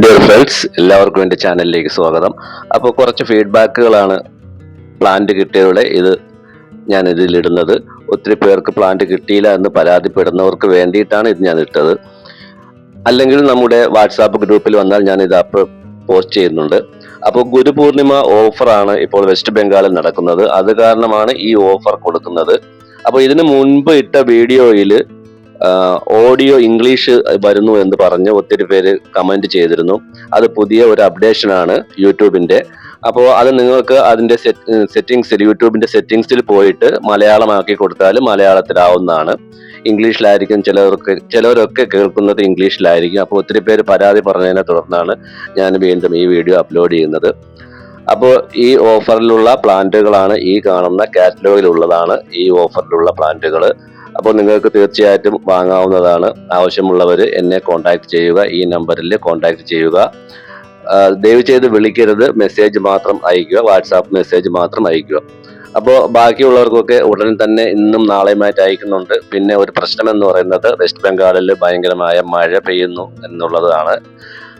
Dear friends എല്ലാവർക്കും എന്റെ ചാനലിലേക്ക് സ്വാഗതം. അപ്പോൾ കുറച്ച് ഫീഡ്ബാക്കുകളാണ് പ്ലാന്റ് കിട്ടിയതോടെ ഇത് ഞാൻ ഇതിലിടുന്നത് ഒത്തിരി പേർക്ക് പ്ലാന്റ് കിട്ടിയില്ല എന്ന് പരാതിപ്പെടുന്നവർക്ക് വേണ്ടിയിട്ടാണ് ഇത് ഞാൻ ഇട്ടത്. അല്ലെങ്കിൽ നമ്മുടെ വാട്സാപ്പ് ഗ്രൂപ്പിൽ വന്നാൽ ഞാൻ ഇത് അപ്പോൾ പോസ്റ്റ് ചെയ്യുന്നുണ്ട്. അപ്പോൾ ഗുരുപൂർണിമ ഓഫറാണ് ഇപ്പോൾ വെസ്റ്റ് ബംഗാളിൽ നടക്കുന്നത്. അത് കാരണമാണ് ഈ ഓഫർ കൊടുക്കുന്നത്. അപ്പോൾ ഇതിന് മുൻപ് ഇട്ട വീഡിയോയിൽ ഓഡിയോ ഇംഗ്ലീഷ് വരുന്നു എന്ന് പറഞ്ഞ് ഒത്തിരി പേര് കമന്റ് ചെയ്തിരുന്നു. അത് പുതിയ ഒരു അപ്ഡേഷൻ ആണ് യൂട്യൂബിന്റെ. അപ്പോൾ അത് നിങ്ങൾക്ക് അതിന്റെ സെറ്റിങ്സിൽ യൂട്യൂബിന്റെ സെറ്റിങ്സിൽ പോയിട്ട് മലയാളമാക്കി കൊടുത്താൽ മലയാളത്തിലാവുന്നതാണ്. ഇംഗ്ലീഷിലായിരിക്കും ചിലവർക്ക് ചിലവരൊക്കെ കേൾക്കുന്നത് ഇംഗ്ലീഷിലായിരിക്കും. അപ്പോൾ ഒത്തിരി പേര് പരാതി പറഞ്ഞതിനെ തുടർന്നാണ് ഞാൻ വീണ്ടും ഈ വീഡിയോ അപ്ലോഡ് ചെയ്യുന്നത്. അപ്പോൾ ഈ ഓഫറിലുള്ള പ്ലാന്റുകളാണ് ഈ കാണുന്ന കാറ്റലോഗിലുള്ളതാണ് ഈ ഓഫറിലുള്ള പ്ലാന്റുകൾ അപ്പോൾ നിങ്ങൾക്ക് തീർച്ചയായിട്ടും വാങ്ങാവുന്നതാണ്. ആവശ്യമുള്ളവർ എന്നെ കോൺടാക്ട് ചെയ്യുക. ഈ നമ്പറിൽ കോൺടാക്ട് ചെയ്യുക. ദയവ് ചെയ്ത് വിളിക്കരുത്. മെസ്സേജ് മാത്രം അയക്കുക വാട്സാപ്പ് മെസ്സേജ് മാത്രം അയക്കുക അപ്പോൾ ബാക്കിയുള്ളവർക്കൊക്കെ ഉടൻ തന്നെ ഇന്നും നാളെയുമായിട്ട് അയക്കുന്നുണ്ട്. പിന്നെ ഒരു പ്രശ്നം എന്ന് പറയുന്നത് വെസ്റ്റ് ബംഗാളിൽ ഭയങ്കരമായ മഴ പെയ്യുന്നു എന്നുള്ളതാണ്.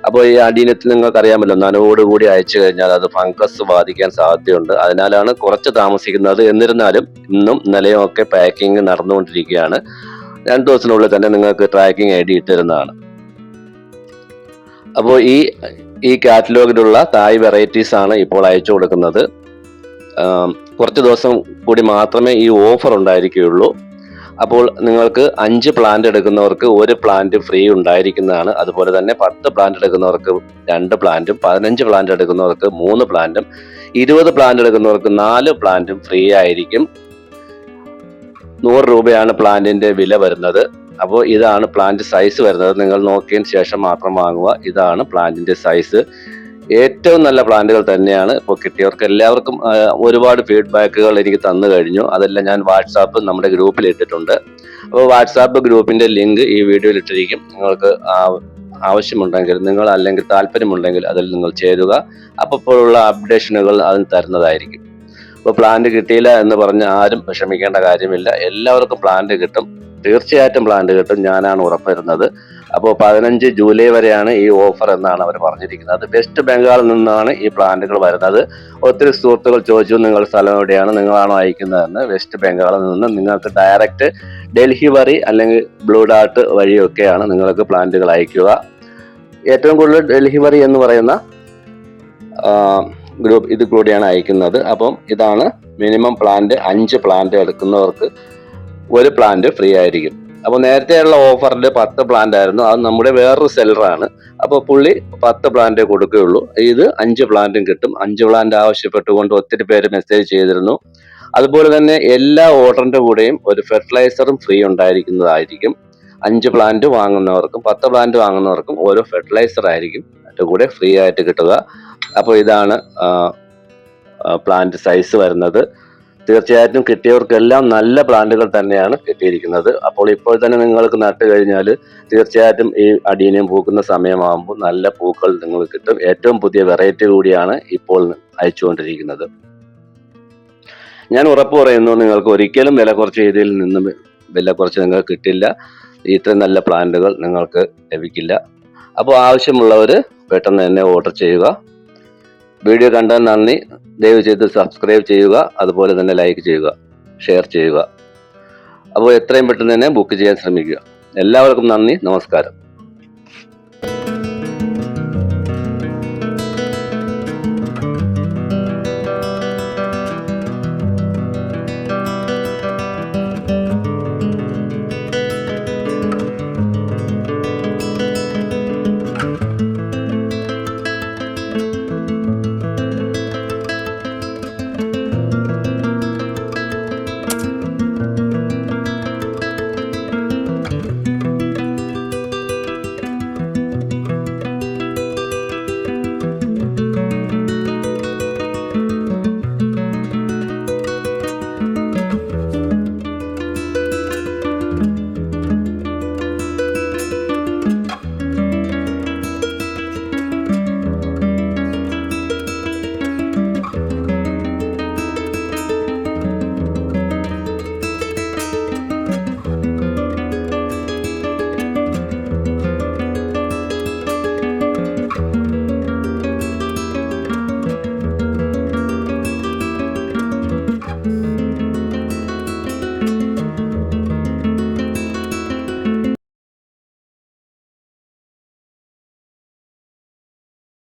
അപ്പോൾ ഈ അടീനത്തിൽ നിങ്ങൾക്ക് അറിയാമല്ലോ നനവോടുകൂടി അയച്ചു കഴിഞ്ഞാൽ അത് ഫംഗസ് ബാധിക്കാൻ സാധ്യതയുണ്ട്. അതിനാലാണ് കുറച്ച് താമസിക്കുന്നത്. എന്നിരുന്നാലും ഇന്നും ഇന്നലെയും ഒക്കെ പാക്കിംഗ് നടന്നുകൊണ്ടിരിക്കുകയാണ്. രണ്ട് ദിവസത്തിനുള്ളിൽ തന്നെ നിങ്ങൾക്ക് ട്രാക്കിംഗ് ഐ ഡി ഇട്ടിരുന്നതാണ്. അപ്പോൾ ഈ ഈ കാറ്റലോഗിലുള്ള തായ് വെറൈറ്റീസ് ആണ് ഇപ്പോൾ അയച്ചു കൊടുക്കുന്നത്. കുറച്ച് ദിവസം കൂടി മാത്രമേ ഈ ഓഫർ ഉണ്ടായിരിക്കുകയുള്ളൂ. അപ്പോൾ നിങ്ങൾക്ക് അഞ്ച് പ്ലാന്റ് എടുക്കുന്നവർക്ക് ഒരു പ്ലാന്റ് ഫ്രീ ഉണ്ടായിരിക്കുന്നതാണ്. അതുപോലെ തന്നെ പത്ത് പ്ലാന്റ് എടുക്കുന്നവർക്ക് രണ്ട് പ്ലാന്റും പതിനഞ്ച് പ്ലാന്റ് എടുക്കുന്നവർക്ക് മൂന്ന് പ്ലാന്റും ഇരുപത് പ്ലാന്റ് എടുക്കുന്നവർക്ക് നാല് പ്ലാന്റും ഫ്രീ ആയിരിക്കും. നൂറ് രൂപയാണ് പ്ലാന്റിന്റെ വില വരുന്നത്. അപ്പോൾ ഇതാണ് പ്ലാന്റ് സൈസ് വരുന്നത്. നിങ്ങൾ നോക്കിയതിന് ശേഷം മാത്രം വാങ്ങുക. ഇതാണ് പ്ലാന്റിന്റെ സൈസ് ഏറ്റവും നല്ല പ്ലാന്റുകൾ തന്നെയാണ് ഇപ്പോൾ കിട്ടിയവർക്ക് എല്ലാവർക്കും ഒരുപാട് ഫീഡ്ബാക്കുകൾ എനിക്ക് തന്നു കഴിഞ്ഞു. അതെല്ലാം ഞാൻ വാട്സാപ്പ് നമ്മുടെ ഗ്രൂപ്പിൽ ഇട്ടിട്ടുണ്ട്. അപ്പോൾ വാട്സാപ്പ് ഗ്രൂപ്പിന്റെ ലിങ്ക് ഈ വീഡിയോയിൽ ഇട്ടിരിക്കും. നിങ്ങൾക്ക് ആവശ്യമുണ്ടെങ്കിൽ നിങ്ങൾ അല്ലെങ്കിൽ താല്പര്യമുണ്ടെങ്കിൽ അതിൽ നിങ്ങൾ ചേരുക. അപ്പോഴുള്ള അപ്ഡേഷനുകൾ അതിന് തരുന്നതായിരിക്കും. ഇപ്പോൾ പ്ലാന്റ് കിട്ടിയില്ല എന്ന് പറഞ്ഞ് ആരും വിഷമിക്കേണ്ട കാര്യമില്ല. എല്ലാവർക്കും പ്ലാന്റ് കിട്ടും. തീർച്ചയായിട്ടും പ്ലാന്റ് കിട്ടും. ഞാനാണ് ഉറപ്പുവരുന്നത് അപ്പോൾ പതിനഞ്ച് ജൂലൈ വരെയാണ് ഈ ഓഫർ എന്നാണ് അവർ പറഞ്ഞിരിക്കുന്നത്. അത് വെസ്റ്റ് ബംഗാളിൽ നിന്നാണ് ഈ പ്ലാന്റുകൾ വരുന്നത്. ഒത്തിരി സുഹൃത്തുക്കൾ ചോദിച്ചു നിങ്ങൾ സ്ഥലം എവിടെയാണ്? നിങ്ങളാണോ അയക്കുന്നതെന്ന്? വെസ്റ്റ് ബംഗാളിൽ നിന്ന് നിങ്ങൾക്ക് ഡയറക്റ്റ് ഡൽഹി വഴി അല്ലെങ്കിൽ ബ്ലൂ ഡാർട്ട് വഴിയൊക്കെയാണ് നിങ്ങൾക്ക് പ്ലാന്റുകൾ അയക്കുക. ഏറ്റവും കൂടുതൽ ഡൽഹി വഴി എന്ന് പറയുന്ന ഗ്രൂപ്പ് ഇത് കൂടിയാണ് അയക്കുന്നത്. അപ്പം ഇതാണ് മിനിമം പ്ലാന്റ് അഞ്ച് പ്ലാന്റ് എടുക്കുന്നവർക്ക് ഒരു പ്ലാന്റ് ഫ്രീ ആയിരിക്കും. അപ്പോൾ നേരത്തെയുള്ള ഓഫറിൽ പത്ത് പ്ലാന്റ് ആയിരുന്നു. അത് നമ്മുടെ വേറൊരു സെല്ലറാണ് അപ്പോൾ പുള്ളി പത്ത് പ്ലാന്റ് കൊടുക്കുകയുള്ളൂ. ഇത് അഞ്ച് പ്ലാന്റും കിട്ടും. അഞ്ച് പ്ലാന്റ് ആവശ്യപ്പെട്ടുകൊണ്ട് ഒത്തിരി പേര് മെസ്സേജ് ചെയ്തിരുന്നു. അതുപോലെ തന്നെ എല്ലാ ഓർഡറിന്റെ കൂടെയും ഒരു ഫെർട്ടിലൈസറും ഫ്രീ ഉണ്ടായിരിക്കുന്നതായിരിക്കും. അഞ്ച് പ്ലാന്റ് വാങ്ങുന്നവർക്കും പത്ത് പ്ലാന്റ് വാങ്ങുന്നവർക്കും ഓരോ ഫെർട്ടിലൈസർ ആയിരിക്കും. അതിന്റെ കൂടെ ഫ്രീ ആയിട്ട് കിട്ടുക. അപ്പോൾ ഇതാണ് പ്ലാന്റ് സൈസ് വരുന്നത്. തീർച്ചയായിട്ടും കിട്ടിയവർക്കെല്ലാം നല്ല പ്ലാന്റുകൾ തന്നെയാണ് കിട്ടിയിരിക്കുന്നത്. അപ്പോൾ ഇപ്പോൾ തന്നെ നിങ്ങൾക്ക് നട്ട് കഴിഞ്ഞാൽ തീർച്ചയായിട്ടും ഈ അടീനിയം പൂക്കുന്ന സമയമാകുമ്പോൾ നല്ല പൂക്കൾ നിങ്ങൾക്ക് കിട്ടും. ഏറ്റവും പുതിയ വെറൈറ്റി കൂടിയാണ് ഇപ്പോൾ അയച്ചുകൊണ്ടിരിക്കുന്നത്. ഞാൻ ഉറപ്പ് പറയുന്നു നിങ്ങൾക്ക് ഒരിക്കലും വില കുറച്ച് രീതിയിൽ നിന്നും വില കുറച്ച് നിങ്ങൾക്ക് കിട്ടില്ല. ഇത്രയും നല്ല പ്ലാന്റുകൾ നിങ്ങൾക്ക് ലഭിക്കില്ല. അപ്പോൾ ആവശ്യമുള്ളവർ പെട്ടെന്ന് തന്നെ ഓർഡർ ചെയ്യുക. വീഡിയോ കണ്ടതിന് നന്ദി. ദയവ് ചെയ്ത് സബ്സ്ക്രൈബ് ചെയ്യുക അതുപോലെ തന്നെ ലൈക്ക് ചെയ്യുക ഷെയർ ചെയ്യുക. അപ്പോൾ എത്രയും പെട്ടെന്ന് തന്നെ ബുക്ക് ചെയ്യാൻ ശ്രമിക്കുക. എല്ലാവർക്കും നന്ദി നമസ്കാരം.